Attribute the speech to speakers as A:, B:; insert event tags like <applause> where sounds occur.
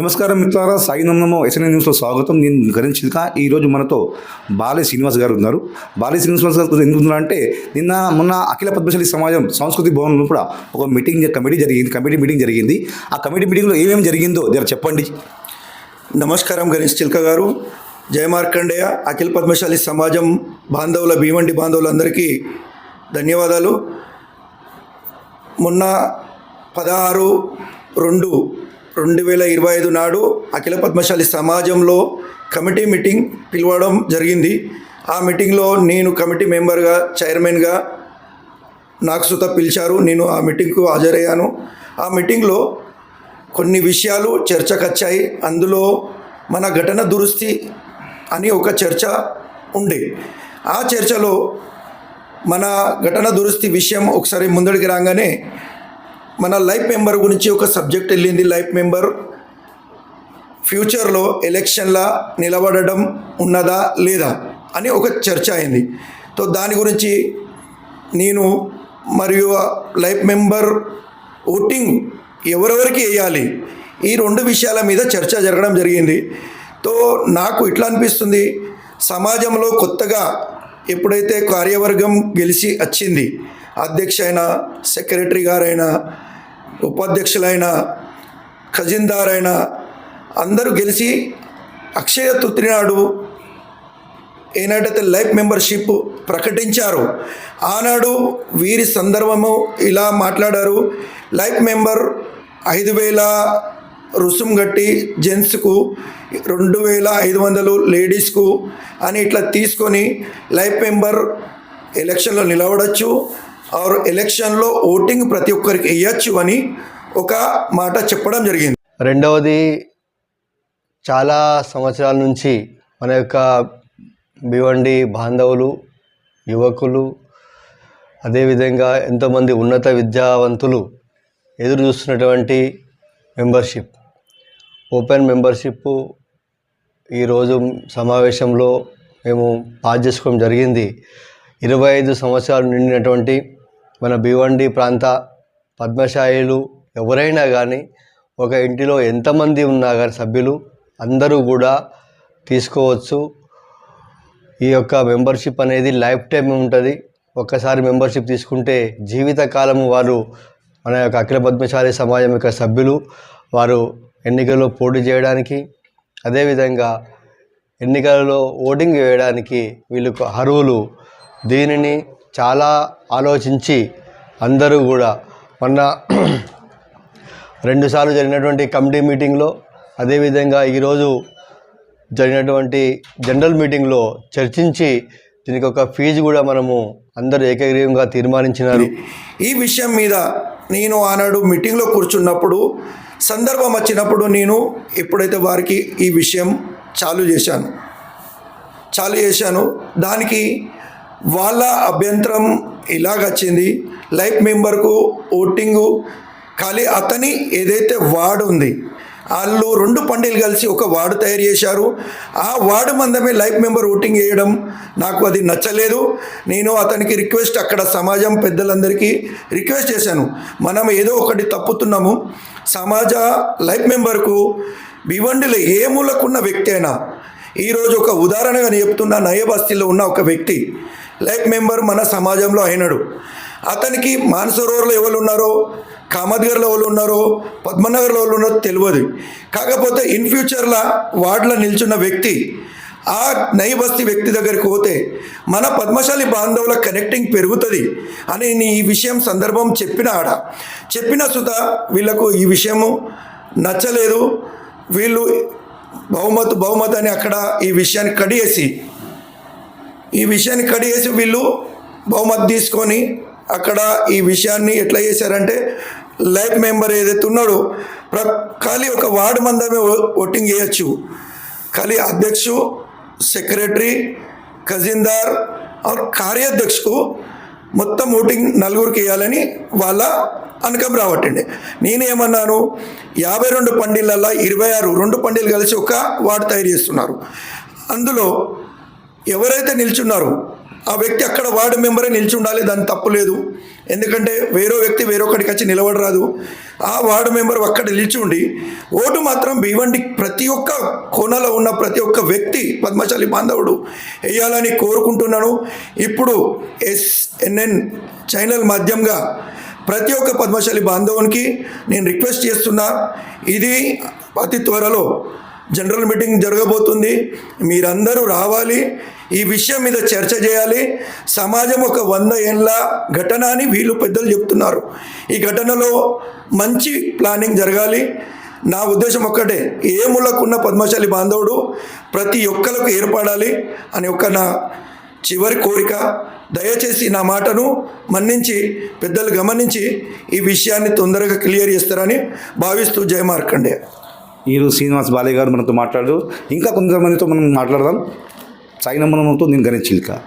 A: నమస్కారం మిత్రులారా సాయి నమ్మము ఎస్ఎన్ఏ న్యూస్లో స్వాగతం. నేను గణేష్ ఈ రోజు మనతో బాలే శ్రీనివాస్ గారు ఉన్నారు. బాలే శ్రీనివాస్ గారు ఎందుకు ఉన్నారు అంటే నిన్న మొన్న అఖిల పద్మశాలి సమాజం సాంస్కృతిక భవన్లో కూడా ఒక మీటింగ్ కమిటీ జరిగింది కమిటీ మీటింగ్ జరిగింది. ఆ కమిటీ మీటింగ్లో ఏమేమి జరిగిందో జర చెప్పండి.
B: నమస్కారం గణేష్ చిల్క గారు. జయ మార్కండేయ అఖిల పద్మశాలి సమాజం బాంధవుల భీమండి బాంధవులందరికీ ధన్యవాదాలు. మొన్న పదహారు రెండు రెండు వేల ఇరవై ఐదు నాడు అఖిల పద్మశాలి సమాజంలో కమిటీ మీటింగ్ పిలవడం జరిగింది. ఆ మీటింగ్లో నేను కమిటీ మెంబర్గా చైర్మన్గా నాకు సుత పిలిచారు. నేను ఆ మీటింగ్కు హాజరయ్యాను. ఆ మీటింగ్లో కొన్ని విషయాలు చర్చకు వచ్చాయి అందులో మన ఘటన దురుస్తి అని ఒక చర్చ ఉండే. ఆ చర్చలో మన ఘటన దురుస్తి విషయం ఒకసారి ముందడికి రాగానే మన లైఫ్ మెంబర్ గురించి ఒక సబ్జెక్ట్ వెళ్ళింది లైఫ్ మెంబర్. ఫ్యూచర్లో ఎలక్షన్లా నిలబడడం ఉన్నదా లేదా అని ఒక చర్చ అయింది. సో దాని గురించి నేను మరియు లైఫ్ మెంబర్ ఓటింగ్ ఎవరెవరికి వేయాలి ఈ రెండు విషయాల మీద చర్చ జరగడం జరిగింది. తో నాకు ఇట్లా అనిపిస్తుంది సమాజంలో కొత్తగా ఎప్పుడైతే కార్యవర్గం గెలిచి వచ్చింది అధ్యక్ష అయినా సెక్రటరీ గారైనా ఉపాధ్యక్షులైన ఖజిందార్ అయిన అందరూ గెలిచి అక్షయ తృతీయ నాడు ఏనాడైతే లైఫ్ మెంబర్షిప్ ప్రకటించారు. ఆనాడు వీరి సందర్భము ఇలా మాట్లాడారు. లైఫ్ మెంబర్ ఐదు వేల రుసుం కట్టి జెంట్స్కు రెండు వేల ఐదు వందలు లేడీస్కు అని ఇట్లా తీసుకొని లైఫ్ మెంబర్ ఎలక్షన్లో నిలవడచ్చు ఆర్ ఎలక్షన్లో ఓటింగ్ ప్రతి ఒక్కరికి వేయచ్చు అని ఒక మాట చెప్పడం జరిగింది.
C: రెండవది చాలా సంవత్సరాల నుంచి మన యొక్క భివండి బాంధవులు యువకులు అదేవిధంగా ఎంతోమంది ఉన్నత విద్యావంతులు ఎదురు చూస్తున్నటువంటి మెంబర్షిప్. ఓపెన్ మెంబర్షిప్ ఈరోజు సమావేశంలో మేము పాస్ చేసుకోవడం జరిగింది. ఇరవై ఐదు సంవత్సరాలు నిండినటువంటి మన భివండి ప్రాంత పద్మశాయిలు ఎవరైనా కానీ ఒక ఇంటిలో ఎంతమంది ఉన్నా కానీ సభ్యులు అందరూ కూడా తీసుకోవచ్చు. ఈ యొక్క మెంబర్షిప్ అనేది లైఫ్ టైం ఉంటుంది. ఒక్కసారి మెంబర్షిప్ తీసుకుంటే జీవితకాలము వారు మన యొక్క అఖిల పద్మశాలి సమాజం యొక్క సభ్యులు. వారు ఎన్నికల్లో పోటీ చేయడానికి అదేవిధంగా ఎన్నికలలో ఓటింగ్ వేయడానికి వీళ్ళకు అర్హులు. దీనిని చాలా ఆలోచించి అందరూ కూడా మొన్న <clears throat> రెండుసార్లు జరిగినటువంటి కమిటీ మీటింగ్లో అదేవిధంగా ఈరోజు జరిగినటువంటి జనరల్ మీటింగ్లో చర్చించి దీనికి ఒక ఫీజు కూడా మనము అందరూ ఏకగ్రీవంగా తీర్మానించినారు.
B: ఈ విషయం మీద నేను ఆనాడు మీటింగ్లో కూర్చున్నప్పుడు సందర్భం వచ్చినప్పుడు నేను ఎప్పుడైతే వారికి ఈ విషయం చాలు చేశాను చాలు చేశాను దానికి వాళ్ళ అభ్యంతరం ఇలాగచ్చింది. లైఫ్ మెంబర్కు ఓటింగు ఖాళీ అతని ఏదైతే వార్డు ఉంది వాళ్ళు రెండు పండిలు కలిసి ఒక వార్డు తయారు చేశారు. ఆ వార్డు మందమే లైఫ్ మెంబర్ ఓటింగ్ వేయడం నాకు అది నచ్చలేదు. నేను అతనికి రిక్వెస్ట్ అక్కడ సమాజం పెద్దలందరికీ రిక్వెస్ట్ చేశాను. మనం ఏదో ఒకటి తప్పుతున్నాము. సమాజ లైఫ్ మెంబర్కు భివండిలో ఏ మూలకున్న వ్యక్తి అయినా. ఈరోజు ఒక ఉదాహరణగా నేను చెప్తున్న నయబస్తీలో ఉన్న ఒక వ్యక్తి. లైఫ్ మెంబర్ మన సమాజంలో అయినాడు. అతనికి మానసరోవర్లో ఎవరు ఉన్నారో కామద్గర్లో వాళ్ళు ఉన్నారో పద్మనగర్లో వాళ్ళు ఉన్నారో తెలియదు. కాకపోతే ఇన్ ఫ్యూచర్లో వార్డులో నిల్చున్న వ్యక్తి ఆ నైబస్తి వ్యక్తి దగ్గరికి పోతే మన పద్మశాలి బాంధవుల కనెక్టింగ్ పెరుగుతుంది అని నేను ఈ విషయం సందర్భం చెప్పిన ఆడ. చెప్పిన సుత వీళ్ళకు ఈ విషయము నచ్చలేదు. వీళ్ళు బహుమతు బహుమతి అని అక్కడ ఈ విషయాన్ని కడియేసి ఈ విషయాన్ని కడిగేసి వీళ్ళు బహుమతి తీసుకొని అక్కడ ఈ విషయాన్ని ఎట్లా చేశారంటే లైఫ్ మెంబర్ ఏదైతే ఉన్నాడో ప్ర ఖాళీ ఒక వార్డు మందమే ఓటింగ్ చేయొచ్చు. ఖాళీ అధ్యక్షు సెక్రటరీ ఖజీందార్ ఆర్ కార్యాధ్యక్షకు మొత్తం ఓటింగ్ నలుగురికి వేయాలని వాళ్ళ అనకం రావట్టండి నేనేమన్నాను యాభై రెండు పండిళ్ళల్లో ఇరవై ఆరు రెండు పండిలు కలిసి ఒక వార్డు తయారు చేస్తున్నారు. అందులో ఎవరైతే నిల్చున్నారో ఆ వ్యక్తి అక్కడ వార్డు మెంబరే నిలిచి ఉండాలి దాని తప్పు లేదు. ఎందుకంటే వేరో వ్యక్తి వేరొకటికి వచ్చి నిలబడరాదు. ఆ వార్డు మెంబర్ అక్కడ నిలిచి ఉండి ఓటు మాత్రం భీవండి ప్రతి ఒక్క కోనలో ఉన్న ప్రతి ఒక్క వ్యక్తి పద్మశాలి బాంధవుడు వేయాలని కోరుకుంటున్నాను. ఇప్పుడు ఎస్ఎన్ఎన్ ఛానల్ మాధ్యంగా ప్రతి ఒక్క పద్మశాలి బాంధవునికి నేను రిక్వెస్ట్ చేస్తున్నా ఇది అతి త్వరలో జనరల్ మీటింగ్ జరగబోతుంది. మీరందరూ రావాలి. ఈ విషయం మీద చర్చ చేయాలి. సమాజం ఒక వంద ఏళ్ళ ఘటన అని వీళ్ళు పెద్దలు చెప్తున్నారు. ఈ ఘటనలో మంచి ప్లానింగ్ జరగాలి. నా ఉద్దేశం ఒక్కటే ఏ మూలకున్న పద్మశాలి బాంధవుడు ప్రతి ఒక్కరికి ఏర్పడాలి అని ఒక నా చివరి కోరిక. దయచేసి నా మాటను మన్నించి పెద్దలు గమనించి ఈ విషయాన్ని తొందరగా క్లియర్ చేస్తారని భావిస్తూ జయమార్కండే
A: ఈరోజు శ్రీనివాస్ బాలయ్య గారు మనతో మాట్లాడారు. ఇంకా కొంతమందితో మనం మాట్లాడదాం. సాయి నేను గణేష్ చిల్కా